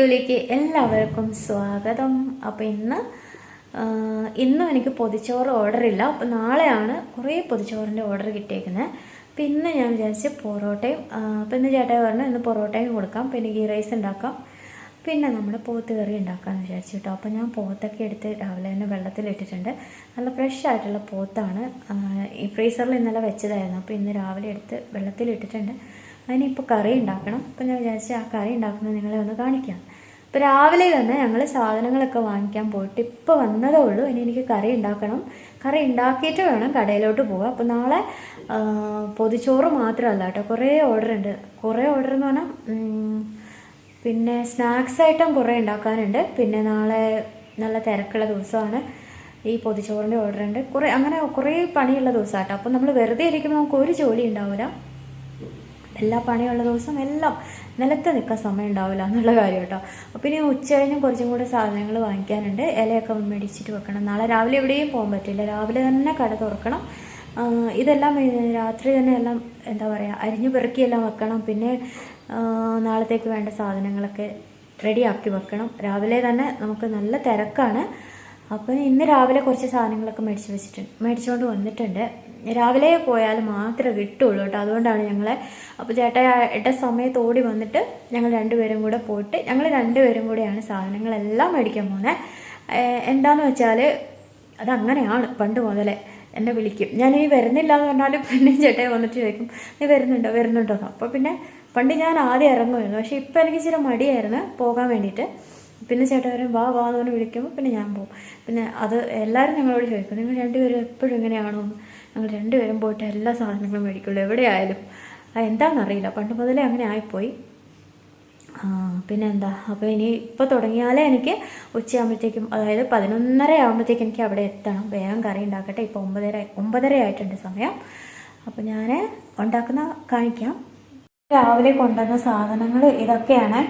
വീഡിയോയിലേക്ക് എല്ലാവർക്കും സ്വാഗതം. അപ്പോൾ ഇന്ന് ഇന്നും എനിക്ക് പൊതിച്ചോറ് ഓർഡർ ഇല്ല. അപ്പോൾ നാളെയാണ് കുറേ പൊതിച്ചോറിന്റെ ഓർഡർ കിട്ടിയേക്കുന്നത് അപ്പോൾ ഇന്ന് ഞാൻ വിചാരിച്ച് പൊറോട്ടയും അപ്പോൾ ഇന്ന് ചേട്ടായി പറഞ്ഞു ഇന്ന് പൊറോട്ടയും കൊടുക്കാം. പിന്നെ ഗീ റൈസ് ഉണ്ടാക്കാം. പിന്നെ നമ്മൾ പോത്ത് കറി ഉണ്ടാക്കാമെന്ന് വിചാരിച്ചു കേട്ടോ. അപ്പോൾ ഞാൻ പോത്തൊക്കെ എടുത്ത് രാവിലെ തന്നെ വെള്ളത്തിലിട്ടിട്ടുണ്ട് നല്ല ഫ്രഷ് ആയിട്ടുള്ള പോത്താണ്. ഈ ഫ്രീസറിൽ ഇന്നലെ വെച്ചതായിരുന്നു. അപ്പോൾ ഇന്ന് രാവിലെ എടുത്ത് വെള്ളത്തിലിട്ടിട്ടുണ്ട് അതിനിപ്പോൾ കറി ഉണ്ടാക്കണം. അപ്പോൾ ഞാൻ വിചാരിച്ചു ആ കറി ഉണ്ടാക്കുന്നത് നിങ്ങളെ ഒന്ന് കാണിക്കാം. അപ്പോൾ രാവിലെ തന്നെ ഞങ്ങൾ സാധനങ്ങളൊക്കെ വാങ്ങിക്കാൻ പോയിട്ട് ഇപ്പോൾ വന്നതേ ഉള്ളൂ. ഇനി എനിക്ക് കറി ഉണ്ടാക്കണം. കറി ഉണ്ടാക്കിയിട്ട് വേണം കടയിലോട്ട് പോവുക അപ്പോൾ നാളെ പൊതിച്ചോറ് മാത്രമല്ല കേട്ടോ. കുറേ ഓർഡർ ഉണ്ട്. കുറേ ഓർഡർ എന്ന് പറഞ്ഞാൽ പിന്നെ സ്നാക്സ് ഐറ്റം കുറേ ഉണ്ടാക്കാനുണ്ട്. പിന്നെ നാളെ നല്ല തിരക്കുള്ള ദിവസമാണ്. ഈ പൊതിച്ചോറിന്റെ ഓർഡർ ഉണ്ട്. കുറേ അങ്ങനെ കുറേ പണിയുള്ള ദിവസമാട്ടോ. അപ്പോൾ നമ്മൾ വെറുതെ ഇരിക്കുമ്പോൾ നമുക്ക് ഒരു ജോലി ഉണ്ടാവില്ല എല്ലാ പണിയുള്ള ദിവസം എല്ലാം നിലത്ത് നിൽക്കാൻ സമയം ഉണ്ടാവില്ല എന്നുള്ള കാര്യം കേട്ടോ. അപ്പോൾ ഇനി ഉച്ച കഴിഞ്ഞും കുറച്ചും കൂടെ സാധനങ്ങൾ വാങ്ങിക്കാനുണ്ട്. ഇലയൊക്കെ മേടിച്ചിട്ട് വെക്കണം. നാളെ രാവിലെ എവിടെയും പോകാൻ പറ്റില്ല. രാവിലെ തന്നെ കട തുറക്കണം. ഇതെല്ലാം രാത്രി തന്നെ എല്ലാം എന്താ പറയുക അരിഞ്ഞു പെറുക്കിയെല്ലാം വെക്കണം. പിന്നെ നാളത്തേക്ക് വേണ്ട സാധനങ്ങളൊക്കെ റെഡിയാക്കി വെക്കണം. രാവിലെ തന്നെ നമുക്ക് നല്ല തിരക്കാണ്. അപ്പോൾ ഇന്ന് രാവിലെ കുറച്ച് സാധനങ്ങളൊക്കെ മേടിച്ച് വെച്ചിട്ടുണ്ട്. മേടിച്ചുകൊണ്ട് വന്നിട്ടുണ്ട്. രാവിലെ പോയാൽ മാത്രമേ കിട്ടുള്ളൂ കേട്ടോ. അതുകൊണ്ടാണ് ഞങ്ങളെ അപ്പോൾ ചേട്ടാ ഏട്ട സമയത്ത് ഓടി വന്നിട്ട് ഞങ്ങൾ രണ്ടുപേരും കൂടെ പോയിട്ട് ഞങ്ങൾ രണ്ടുപേരും കൂടെയാണ് സാധനങ്ങളെല്ലാം മേടിക്കാൻ പോകുന്നത് എന്താണെന്ന് വെച്ചാൽ അതങ്ങനെയാണ് പണ്ട് മുതലേ എന്നെ വിളിക്കും. ഞാൻ ഈ വരുന്നില്ല എന്ന് പറഞ്ഞാലും പിന്നെ ചേട്ടൻ വന്നിട്ട് ചോദിക്കും നീ വരുന്നുണ്ടോ? വരുന്നുണ്ടോ? അപ്പോൾ പിന്നെ പണ്ട് ഞാൻ ആദ്യം ഇറങ്ങുമായിരുന്നു. പക്ഷേ ഇപ്പം എനിക്ക് ഇച്ചിരി മടിയായിരുന്നു പോകാൻ വേണ്ടിയിട്ട്. പിന്നെ ചേട്ടൻ വാ വാ എന്ന് പറഞ്ഞ് വിളിക്കുമ്പോൾ പിന്നെ ഞാൻ പോകും പിന്നെ അത് എല്ലാവരും ഞങ്ങളോട് ചോദിക്കും നിങ്ങൾ രണ്ടുപേരും എപ്പോഴും ഇങ്ങനെയാണോ എന്ന് ഞങ്ങൾ രണ്ടുപേരും പോയിട്ട് എല്ലാ സാധനങ്ങളും മേടിക്കുള്ളൂ. എവിടെയായാലും. എന്താണെന്നറിയില്ല. പണ്ട് മുതലേ അങ്ങനെ ആയിപ്പോയി. പിന്നെ എന്താ അപ്പോൾ ഇനി ഇപ്പോൾ തുടങ്ങിയാലേ എനിക്ക് ഉച്ചയാകുമ്പോഴത്തേക്കും അതായത് പതിനൊന്നര ആകുമ്പോഴത്തേക്കും എനിക്ക് അവിടെ എത്തണം. വേഗം കറി ഉണ്ടാക്കട്ടെ. ഇപ്പോൾ ഒമ്പതര ഒമ്പതര ആയിട്ടുണ്ട് സമയം. അപ്പോൾ ഞാൻ ഉണ്ടാക്കുന്ന കാണിക്കാം. രാവിലെ കൊണ്ടുവന്ന സാധനങ്ങൾ ഇതൊക്കെയാണ്.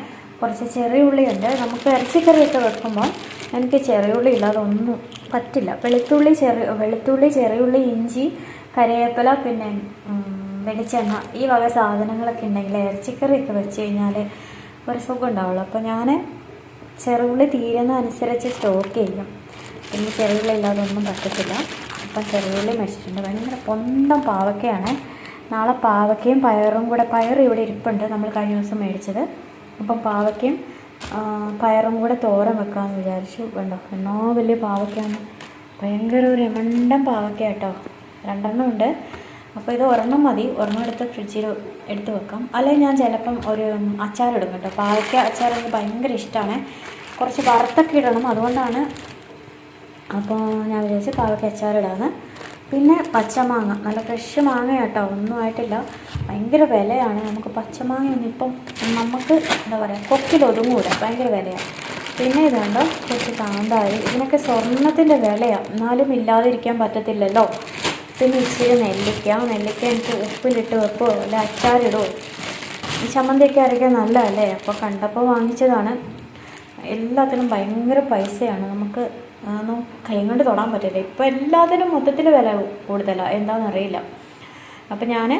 കുറച്ച് ചെറിയ ഉള്ളിയുണ്ട്. നമുക്ക് ഇറച്ചിക്കറിയൊക്കെ വെക്കുമ്പോൾ എനിക്ക് ചെറിയുള്ളി ഇല്ലാതെ ഒന്നും പറ്റില്ല. വെളുത്തുള്ളി ചെറിയ വെളുത്തുള്ളി ചെറിയുള്ളി ഇഞ്ചി കറിവേപ്പില പിന്നെ വെളിച്ചെണ്ണ ഈ വക സാധനങ്ങളൊക്കെ ഉണ്ടെങ്കിൽ ഇറച്ചിക്കറിയൊക്കെ വെച്ച് കഴിഞ്ഞാൽ ഒരു സുഖം ഉണ്ടാവുള്ളൂ. അപ്പോൾ ഞാൻ ചെറുള്ളി തീരുന്ന അനുസരിച്ച് സ്റ്റോക്ക് ചെയ്യും. പിന്നെ ചെറുള്ളി ഇല്ലാതെ ഒന്നും പറ്റത്തില്ല. അപ്പം ചെറുള്ളി മേടിച്ചിട്ടുണ്ട്. ഭയങ്കര പൊന്തം പാവക്കയാണ്. നാളെ പാവക്കയും പയറും കൂടെ പയർ ഇവിടെ ഇരിപ്പുണ്ട്. നമ്മൾ കഴിഞ്ഞ ദിവസം മേടിച്ചത്. അപ്പം പാവക്കയും പയറും കൂടെ തോരൻ വെക്കാമെന്ന് വിചാരിച്ചു. വേണ്ടോ എന്നോ വലിയ പാവയ്ക്കാണ്. ഭയങ്കര ഒരു എമണ്ടം പാവക്ക കേട്ടോ. രണ്ടെണ്ണം ഉണ്ട്. അപ്പോൾ ഇത് ഒരെണ്ണം മതി. ഒരെണ്ണം എടുത്ത് ഫ്രിഡ്ജിൽ എടുത്ത് വെക്കാം. അല്ലെങ്കിൽ ഞാൻ ചിലപ്പം ഒരു അച്ചാറിടും കേട്ടോ. പാവയ്ക്ക അച്ചാർ എനിക്ക് ഭയങ്കര ഇഷ്ടമാണ്. കുറച്ച് വറുത്തൊക്കെ ഇടണം. അതുകൊണ്ടാണ് അപ്പോൾ ഞാൻ വിചാരിച്ചു പാവയ്ക്ക അച്ചാറിടാന്ന് പിന്നെ പച്ചമാങ്ങ നല്ല ഫ്രഷ് മാങ്ങ കേട്ടോ ഒന്നും ആയിട്ടില്ല. ഭയങ്കര വിലയാണ്. നമുക്ക് പച്ചമാങ്ങയൊന്നും ഇപ്പം നമുക്ക് എന്താ പറയുക കൊക്കിൽ ഒതുങ്ങൂല. ഭയങ്കര വിലയാണ്. പിന്നെ ഇതുണ്ടോ കുറച്ച് കാന്താരി. ഇതിനൊക്കെ സ്വർണത്തിന്റെ വിലയാണ് എന്നാലും ഇല്ലാതിരിക്കാൻ പറ്റത്തില്ലല്ലോ. പിന്നെ ഇച്ചിരി നെല്ലിക്ക. നെല്ലിക്ക എനിക്ക് ഉപ്പിലിട്ട് വെപ്പോ അല്ല അച്ചാറിടുമോ ഈ ചമ്മന്തിയൊക്കെ അരയ്ക്കാൻ നല്ലതല്ലേ? അപ്പോൾ കണ്ടപ്പോൾ വാങ്ങിച്ചതാണ്. എല്ലാത്തിനും ഭയങ്കര പൈസയാണ്. നമുക്ക് കൈ കൊണ്ട് തൊടാൻ പറ്റില്ല ഇപ്പോൾ എല്ലാത്തിനും മൊത്തത്തിൽ വില കൂടുതലാണ് എന്താണെന്ന് അറിയില്ല. അപ്പം ഞാൻ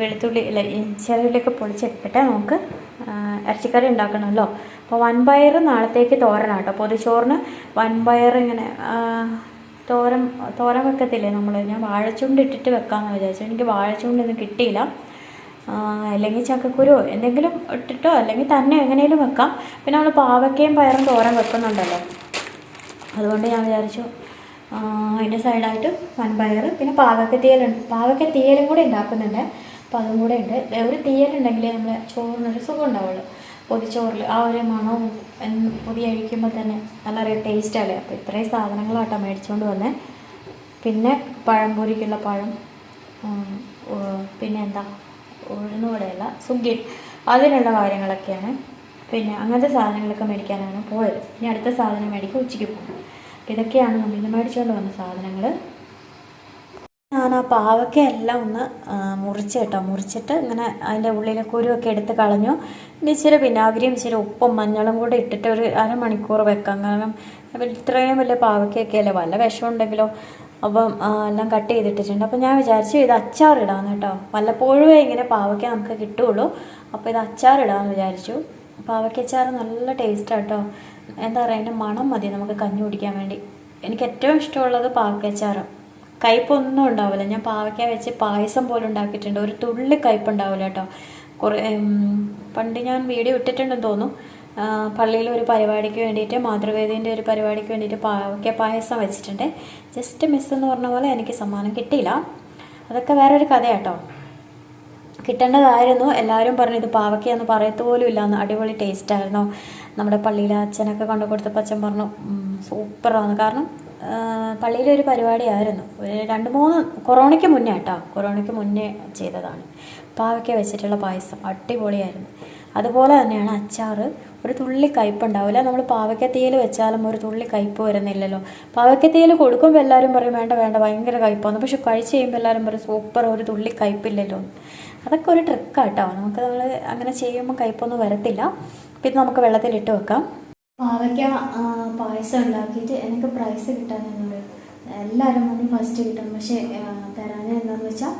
വെളുത്തുള്ളി അല്ല ചെറുള്ളിയൊക്കെ പൊളിച്ചെടുത്തിട്ട് നമുക്ക് ഇറച്ചിക്കറി ഉണ്ടാക്കണമല്ലോ. അപ്പോൾ വൻപയർ നാളത്തേക്ക് തോരനാട്ടോ പൊതിച്ചോറിന് വൻപയർ ഇങ്ങനെ തോരൻ തോരൻ വെക്കത്തില്ലേ നമ്മൾ ഞാൻ വാഴച്ചുണ്ട് ഇട്ടിട്ട് വെക്കാമെന്ന് വിചാരിച്ചു. എനിക്ക് വാഴച്ചുണ്ടൊന്നും കിട്ടിയില്ല. അല്ലെങ്കിൽ ചക്കക്കുരു എന്തെങ്കിലും ഇട്ടിട്ടോ അല്ലെങ്കിൽ തന്നെ എങ്ങനെയും വെക്കാം. പിന്നെ നമ്മൾ പാവക്കയും പയറും തോരൻ വെക്കുന്നുണ്ടല്ലോ. അതുകൊണ്ട് ഞാൻ വിചാരിച്ചു അതിന്റെ സൈഡായിട്ട് വൻപയർ പിന്നെ പാവക്ക തീയലുണ്ട്. പാവക്ക തീയലും കൂടെ ഉണ്ടാക്കുന്നുണ്ട് അപ്പോൾ അതും കൂടെ ഉണ്ട് ഒരു തീയലുണ്ടെങ്കിലേ നമ്മൾ ചോറിനൊരു സുഖം ഉണ്ടാവുള്ളൂ പൊതിച്ചോറിൽ ആ ഒരു മണവും പൊതി കഴിക്കുമ്പോൾ തന്നെ നല്ല ഒരു ടേസ്റ്റാണ് അപ്പോൾ ഇത്രയും സാധനങ്ങളാട്ടോ മേടിച്ചുകൊണ്ട് വന്നേ. പിന്നെ പഴംപൊരിക്കുള്ള പഴം പിന്നെ എന്താ? ഉഴുന്നുകൂടെയല്ല സുഗിൻ അതിനുള്ള കാര്യങ്ങളൊക്കെയാണ്. പിന്നെ അങ്ങനത്തെ സാധനങ്ങളൊക്കെ മേടിക്കാനാണ് പോയത്. ഇനി അടുത്ത സാധനം മേടിക്കാൻ ഉച്ചയ്ക്ക് പോകും. ഇതൊക്കെയാണ് നമ്മൾ ഇന്ന് മേടിച്ചുകൊണ്ട് വന്ന സാധനങ്ങൾ ഞാൻ ആ പാവയ്ക്ക എല്ലാം ഒന്ന് മുറിച്ച് കേട്ടോ. മുറിച്ചിട്ട് ഇങ്ങനെ അതിന്റെ ഉള്ളിലെ കുരുവൊക്കെ എടുത്ത് കളഞ്ഞു. ഇച്ചിരി വിനാഗിരിയും ഇച്ചിരി ഉപ്പും മഞ്ഞളും കൂടെ ഇട്ടിട്ട് ഒരു അരമണിക്കൂർ വെക്കാം. കാരണം ഇത്രയും വലിയ പാവയ്ക്കൊക്കെ അല്ലേ? വല്ല വിഷമുണ്ടെങ്കിലോ അപ്പം എല്ലാം കട്ട് ചെയ്തിട്ടിട്ടുണ്ട്. അപ്പം ഞാൻ വിചാരിച്ചു ഇത് അച്ചാറിടാന്ന് കേട്ടോ. വല്ലപ്പോഴും ഇങ്ങനെ പാവയ്ക്ക നമുക്ക് കിട്ടുകയുള്ളൂ അപ്പോൾ ഇത് അച്ചാറിടാമെന്ന് വിചാരിച്ചു. പാവയ്ക്കച്ചാറ് നല്ല ടേസ്റ്റാണ് കേട്ടോ എന്താ പറയുക അതിന്റെ മണം മതി നമുക്ക് കഞ്ഞി കുടിക്കാൻ വേണ്ടി. എനിക്ക് ഏറ്റവും ഇഷ്ടമുള്ളത് പാവയ്ക്കച്ചാറ്. കയ്പൊന്നും ഉണ്ടാവില്ല ഞാൻ പാവയ്ക്ക വെച്ച് പായസം പോലെ ഉണ്ടാക്കിയിട്ടുണ്ട്. ഒരു തുള്ളി കയ്പ് ഉണ്ടാവില്ല കേട്ടോ. കുറേ പണ്ട് ഞാൻ വീഡിയോ ഇട്ടിട്ടുണ്ടെന്ന് തോന്നുന്നു. പള്ളിയിൽ ഒരു പരിപാടിക്ക് വേണ്ടിയിട്ട് മാതൃവേദീന്റെ ഒരു പരിപാടിക്ക് വേണ്ടിയിട്ട് പാവയ്ക്ക പായസം വെച്ചിട്ടുണ്ട്. ജസ്റ്റ് മിസ് എന്ന് പറഞ്ഞ പോലെ എനിക്ക് സമ്മാനം കിട്ടിയില്ല. അതൊക്കെ വേറൊരു കഥയാട്ടോ. കിട്ടേണ്ടതായിരുന്നു. എല്ലാവരും പറഞ്ഞു ഇത് പാവയ്ക്കയെന്ന് പറയത്ത് പോലും ഇല്ലാന്ന് അടിപൊളി ടേസ്റ്റ് ആയിരുന്നു. നമ്മുടെ പള്ളിയിലെ അച്ഛനൊക്കെ കൊണ്ടു കൊടുത്തപ്പോൾ അച്ഛൻ പറഞ്ഞു സൂപ്പറാണ് കാരണം പള്ളിയിലൊരു പരിപാടിയായിരുന്നു. ഒരു രണ്ട് മൂന്ന് കൊറോണയ്ക്ക് മുന്നേ കേട്ടോ കൊറോണയ്ക്ക് മുന്നേ ചെയ്തതാണ്. പാവയ്ക്ക വെച്ചിട്ടുള്ള പായസം അടിപൊളിയായിരുന്നു. അതുപോലെ തന്നെയാണ് അച്ചാർ ഒരു തുള്ളി കയ്പുണ്ടാവില്ല നമ്മൾ തേയില വെച്ചാലും ഒരു തുള്ളി കയ്പ് വരുന്നില്ലല്ലോ. തേയില കൊടുക്കുമ്പോൾ എല്ലാവരും പറയും വേണ്ട വേണ്ട ഭയങ്കര കയ്പാണ് പക്ഷെ കഴിച്ച് കഴിയുമ്പോൾ എല്ലാവരും പറയും സൂപ്പർ ഒരു തുള്ളി കയ്പില്ലല്ലോ. അതൊക്കെ ഒരു ട്രിക്കാട്ടോ നമുക്ക് നമ്മൾ അങ്ങനെ ചെയ്യുമ്പോൾ കയ്പൊന്നും വരത്തില്ല. പിന്നെ നമുക്ക് വെള്ളത്തിലിട്ട് വെക്കാം. പാവയ്ക്ക പായസം ഉണ്ടാക്കിയിട്ട് എനിക്ക് പ്രൈസ് കിട്ടാനെന്നോട് എല്ലാവരും വന്ന് ഫസ്റ്റ് കിട്ടും. പക്ഷേ തരാൻ എന്താണെന്ന് വെച്ചാൽ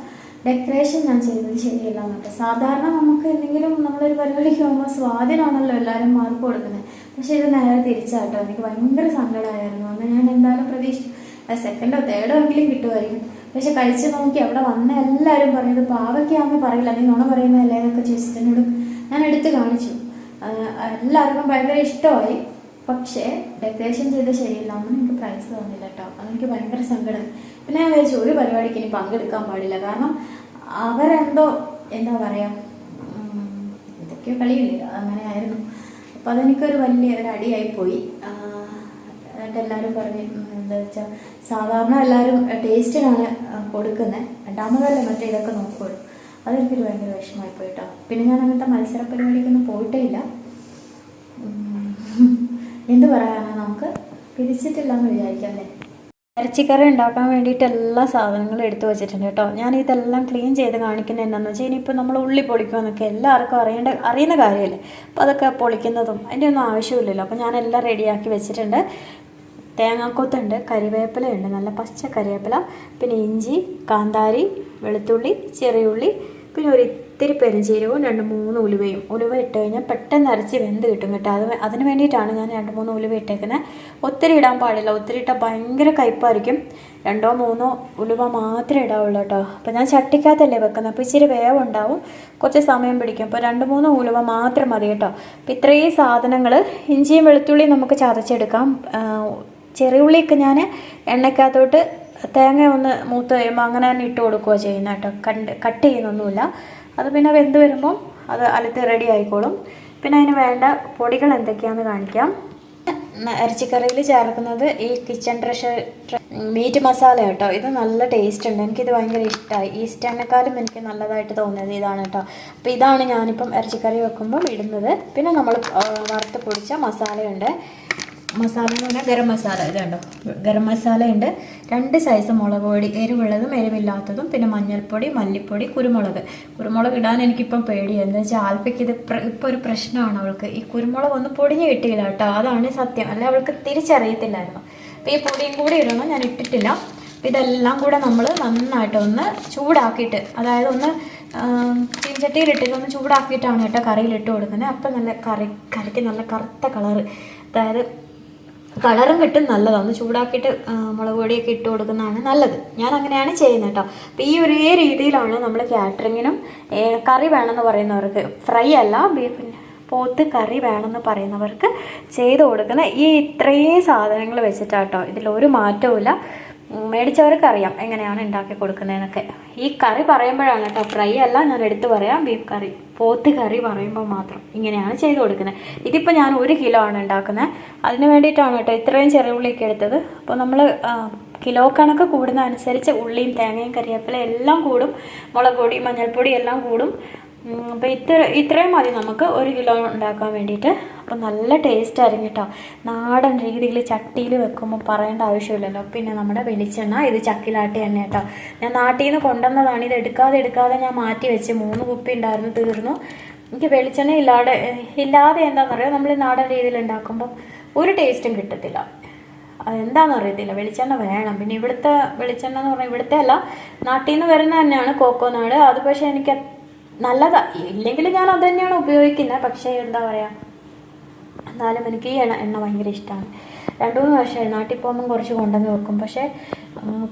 ഡെക്കറേഷൻ ഞാൻ ചെയ്തത് ശരിയല്ല എന്നിട്ട്. സാധാരണ നമുക്ക് എന്തെങ്കിലും നമ്മളൊരു പരിപാടിക്ക് പോകുമ്പോൾ സ്വാധീനമാണല്ലോ എല്ലാവരും മാർക്ക് കൊടുക്കുന്നത്. പക്ഷേ ഇത് നേരെ തിരിച്ചാട്ടോ. എനിക്ക് ഭയങ്കര സങ്കടമായിരുന്നു അന്ന് ഞാൻ എന്തായാലും പ്രതീക്ഷിച്ചു. സെക്കൻഡോ തേർഡോ എങ്കിലും കിട്ടുമായിരിക്കും. പക്ഷെ കഴിച്ച് നോക്കി അവിടെ വന്ന എല്ലാവരും പറഞ്ഞത് പാവയ്ക്കാന്ന് പറയില്ല. നീ നുണ പറയുന്നതല്ലേ? എന്നൊക്കെ ചോദിച്ചിട്ട് ഞാൻ എടുത്ത് കാണിച്ചു. എല്ലാവർക്കും ഭയങ്കര ഇഷ്ടമായി. പക്ഷേ ഡെക്കറേഷൻ ചെയ്ത് ശരിയില്ല. അമ്മ എനിക്ക് പ്രൈസ് തന്നില്ല കേട്ടോ. അതെനിക്ക് ഭയങ്കര സങ്കടം. പിന്നെ ഞാൻ വിചാരിച്ചു ഒരു പരിപാടിക്ക് ഇനി പങ്കെടുക്കാൻ പാടില്ല. കാരണം അവരെന്തോ എന്താ പറയുക ഇതൊക്കെയോ കളിയില്ല? അങ്ങനെ ആയിരുന്നു. അപ്പോൾ അതെനിക്കൊരു വലിയ ഒരു അടിയായി പോയി. എന്നിട്ട് എല്ലാവരും പറഞ്ഞു എന്താ വെച്ചാൽ സാധാരണ എല്ലാവരും ടേസ്റ്റിനാണ് കൊടുക്കുന്നത് രണ്ടാമതല്ലേ മറ്റേ ഇതൊക്കെ നോക്കുള്ളൂ. അതെനിക്കൊരു ഭയങ്കര വിഷമമായി പോയിട്ടോ. പിന്നെ ഞാൻ അങ്ങനത്തെ മത്സര പരിപാടിക്കൊന്നും പോയിട്ടേ ഇല്ല എന്ത് പറയാനാ നമുക്ക്? പിരിച്ചിട്ടില്ല എന്ന് വിചാരിക്കാം അല്ലേ ഇറച്ചിക്കറി ഉണ്ടാക്കാൻ വേണ്ടിയിട്ട് എല്ലാ സാധനങ്ങളും എടുത്തു വെച്ചിട്ടുണ്ട് കേട്ടോ. ഞാൻ ഇതെല്ലാം ക്ലീൻ ചെയ്ത് കാണിക്കുന്നത് എന്താണെന്ന് വെച്ചാൽ ഇനിയിപ്പോൾ നമ്മൾ ഉള്ളി പൊളിക്കുമെന്നൊക്കെ എല്ലാവർക്കും അറിയേണ്ട അറിയുന്ന കാര്യമല്ലേ? അപ്പോൾ അതൊക്കെ പൊളിക്കുന്നതും അതിന്റെ ഒന്നും ആവശ്യമില്ലല്ലോ. അപ്പോൾ ഞാൻ എല്ലാം റെഡിയാക്കി വെച്ചിട്ടുണ്ട്. തേങ്ങാക്കൊത്തുണ്ട് കരിവേപ്പിലയുണ്ട് നല്ല പച്ച കരിവേപ്പില പിന്നെ ഇഞ്ചി കാന്താരി വെളുത്തുള്ളി ചെറിയുള്ളി പിന്നെ ഒരു ഇത്തിരി പെരുംജീരകവും രണ്ട് മൂന്ന് ഉലുവയും. ഉലുവ ഇട്ട് കഴിഞ്ഞാൽ പെട്ടെന്ന് അരച്ച് വെന്ത് കിട്ടും കേട്ടോ. അത് അതിന് വേണ്ടിയിട്ടാണ് ഞാൻ രണ്ട് മൂന്ന് ഉലുവ ഇട്ടേക്കുന്നത് ഒത്തിരി ഇടാൻ പാടില്ല. ഒത്തിരി ഇട്ടാൽ ഭയങ്കര കയ്പ്പായിരിക്കും രണ്ടോ മൂന്നോ ഉലുവ മാത്രമേ ഇടാവുള്ളൂ കേട്ടോ. അപ്പോൾ ഞാൻ ചട്ടിക്കകത്തല്ലേ വെക്കുന്നത് അപ്പോൾ ഇച്ചിരി വേവുണ്ടാവും കുറച്ച് സമയം പിടിക്കും. അപ്പോൾ രണ്ട് മൂന്ന് ഉലുവ മാത്രം മതി കേട്ടോ. അപ്പോൾ ഇത്രയും സാധനങ്ങൾ ഇഞ്ചിയും വെളുത്തുള്ളിയും നമുക്ക് ചതച്ചെടുക്കാം. ആ, ചെറിയ ഉള്ളിയൊക്കെ ഞാൻ എണ്ണയ്ക്കകത്തോട്ട് തേങ്ങ ഒന്ന് മൂത്ത് കഴിയുമ്പോൾ അങ്ങനെ തന്നെ ഇട്ട് കൊടുക്കുകയോ ചെയ്യുന്നത് കേട്ടോ. കണ്ട് കട്ട് ചെയ്യുന്നൊന്നുമില്ല. അത് പിന്നെ വെന്ത് വരുമ്പോൾ അത് അലത്ത് റെഡി ആയിക്കോളും. പിന്നെ അതിന് വേണ്ട പൊടികൾ എന്തൊക്കെയാണെന്ന് കാണിക്കാം. ഇറച്ചിക്കറിയിൽ ചേർക്കുന്നത് ഈ കിച്ചൺ ട്രഷർ മീറ്റ് മസാല കേട്ടോ. ഇത് നല്ല ടേസ്റ്റ് ഉണ്ട്. എനിക്കിത് ഭയങ്കര ഇഷ്ടമായി ഈസ്റ്റേനേക്കാളും എനിക്ക് നല്ലതായിട്ട് തോന്നിയത് ഇതാണ് കേട്ടോ. അപ്പോൾ ഇതാണ് ഞാനിപ്പം ഇറച്ചിക്കറി വെക്കുമ്പോൾ ഇടുന്നത്. പിന്നെ നമ്മൾ വറുത്ത് പൊടിച്ച മസാലയുണ്ട് മസാല എന്ന് പറഞ്ഞാൽ ഗരം മസാല ഇത് കണ്ടോ? ഗരം മസാല ഉണ്ട്. രണ്ട് സൈസ് മുളക് പൊടി എരിവുള്ളതും എരിവില്ലാത്തതും പിന്നെ മഞ്ഞൾപ്പൊടി മല്ലിപ്പൊടി കുരുമുളക്. കുരുമുളക് ഇടാൻ എനിക്കിപ്പം പേടിയാണ് എന്താ വെച്ചാൽ ആൽപ്പയ്ക്ക് ഇത് ഇപ്പോൾ ഒരു പ്രശ്നമാണ് അവൾക്ക്. ഈ കുരുമുളക് ഒന്ന് പൊടിഞ്ഞ് കിട്ടിയില്ല കേട്ടോ. അതാണ് സത്യം. അല്ലെ അവൾക്ക് തിരിച്ചറിയത്തില്ലായിരുന്നു. അപ്പോൾ ഈ പൊടിയും കൂടി ഇടണം. ഞാൻ ഇട്ടിട്ടില്ല. അപ്പോൾ ഇതെല്ലാം കൂടെ നമ്മൾ നന്നായിട്ട് ഒന്ന് ചൂടാക്കിയിട്ട് അതായത് ഒന്ന് ചീൻചട്ടിയിലിട്ടിട്ട് ഒന്ന് ചൂടാക്കിയിട്ടാണ് കേട്ടോ കറിയിലിട്ട് കൊടുക്കുന്നത്. അപ്പം നല്ല കറി കറിക്ക് നല്ല കറുത്ത കളറ്. അതായത് കളറും കിട്ടും നല്ലതാണ്. ഒന്ന് ചൂടാക്കിയിട്ട് മുളക് പൊടിയൊക്കെ ഇട്ട് കൊടുക്കുന്നതാണ് നല്ലത്. ഞാൻ അങ്ങനെയാണ് ചെയ്യുന്നത് കേട്ടോ അപ്പം ഈ ഒരേ രീതിയിലാണ് നമ്മൾ കാറ്ററിങ്ങിനും കറി വേണമെന്ന് പറയുന്നവർക്ക് ഫ്രൈ അല്ല ബീഫിന് പോത്ത് കറി വേണമെന്ന് പറയുന്നവർക്ക് ചെയ്ത് കൊടുക്കുന്ന ഈ ഇത്രയും സാധനങ്ങൾ വെച്ചിട്ടാട്ടോ ഇതിലൊരു മാറ്റവുമില്ല. ഉം, മേടിച്ചവർക്ക് അറിയാം എങ്ങനെയാണ് ഉണ്ടാക്കി കൊടുക്കുന്നതെന്നൊക്കെ. ഈ കറി പറയുമ്പോഴാണ് കേട്ടോ ഫ്രൈ അല്ല ഞാൻ എടുത്തു പറയാം ബീഫ് കറി. പോത്ത് കറി പറയുമ്പോൾ മാത്രം ഇങ്ങനെയാണ് ചെയ്ത് കൊടുക്കുന്നത്. ഇതിപ്പോൾ ഞാൻ ഒരു കിലോ ആണ് ഉണ്ടാക്കുന്നത്. അതിന് വേണ്ടിയിട്ടാണ് കേട്ടോ ഇത്രയും ചെറിയ ഉള്ളിയൊക്കെ എടുത്തത്. അപ്പോൾ നമ്മൾ കിലോ കണക്ക് കൂടുന്ന അനുസരിച്ച് ഉള്ളിയും തേങ്ങയും കറിവേപ്പില എല്ലാം കൂടും. മുളക് പൊടി മഞ്ഞൾപ്പൊടി എല്ലാം കൂടും. അപ്പോൾ ഇത്ര ഇത്രയും മതി നമുക്ക് ഒരു കിലോ ഉണ്ടാക്കാൻ വേണ്ടിയിട്ട്. അപ്പോൾ നല്ല ടേസ്റ്റ് ആയിരിക്കും കേട്ടോ. നാടൻ രീതിയിൽ ചട്ടിയിൽ വെക്കുമ്പോൾ പറയേണ്ട ആവശ്യമില്ലല്ലോ. പിന്നെ നമ്മുടെ വെളിച്ചെണ്ണ ഇത് ചക്കിലാട്ടി തന്നെ കേട്ടോ. ഞാൻ നാട്ടിൽ നിന്ന് കൊണ്ടുവന്നതാണ്. ഇത് എടുക്കാതെ എടുക്കാതെ ഞാൻ മാറ്റി വെച്ച് മൂന്ന് കുപ്പി ഉണ്ടായിരുന്നു തീർന്നു. എനിക്ക് വെളിച്ചെണ്ണ ഇല്ലാതെ ഇല്ലാതെ എന്താണെന്നറിയോ നമ്മൾ നാടൻ രീതിയിൽ ഉണ്ടാക്കുമ്പോൾ ഒരു ടേസ്റ്റും കിട്ടത്തില്ല. അതെന്താണെന്ന് അറിയത്തില്ല വെളിച്ചെണ്ണ വേണം. പിന്നെ ഇവിടുത്തെ വെളിച്ചെണ്ണ എന്ന് പറഞ്ഞാൽ ഇവിടുത്തെ അല്ല നാട്ടിൽ നിന്ന് വരുന്ന തന്നെയാണ് കോക്കോനാട് അത് പക്ഷേ എനിക്ക് നല്ലതാണ് ഇല്ലെങ്കിൽ ഞാൻ അത് തന്നെയാണ് ഉപയോഗിക്കുന്നത് പക്ഷേ എന്താ പറയുക എന്നാലും എനിക്ക് ഈ എണ്ണ ഭയങ്കര ഇഷ്ടമാണ് രണ്ടു മൂന്ന് വർഷമായി നാട്ടിൽ പോകുമ്പം കുറച്ച് കൊണ്ടുവന്ന് വെക്കും. പക്ഷേ